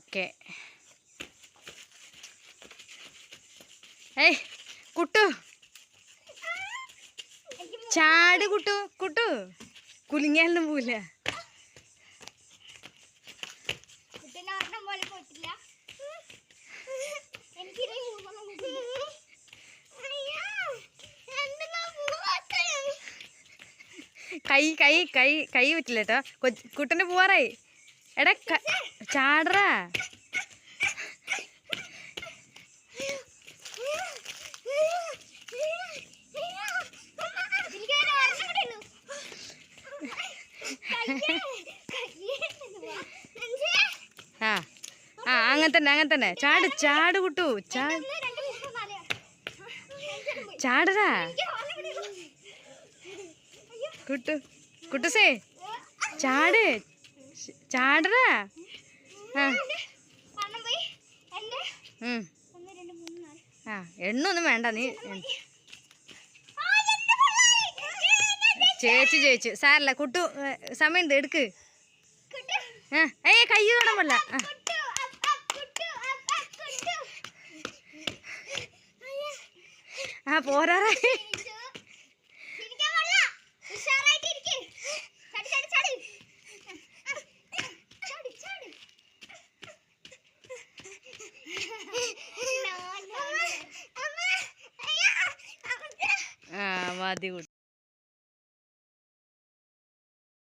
Okay. ഏയ് കുട്ടു. ചാട് കുട്ടു കുട്ടു. കുലുങ്ങിയാലൊന്നും പോവില്ല. കുട്ടീനെ? കൈ കൈ കൈ കൈ പറ്റില്ല കേട്ടോ. കുട്ടന്റെ പോവാറായി. എടാ ചാടറ. ആ അങ്ങനെ തന്നെ അങ്ങനെ തന്നെ ചാട് ചാട് കുട്ടു ചാട്. കുട്ടു കുട്ടുസേ ചാട് ച- ചാടറാ? ആ. ആ എണ്ണൊന്നും വേണ്ട നീ ആ. ചേച്ചി ചേച്ചി സാരല്ല കുട്ടു ഏ, സമയമുണ്ട് എടുക്ക്. ആ ഏയ് കൈ പാടില്ല ആ പോരാറായി. धन्यवाद देऊ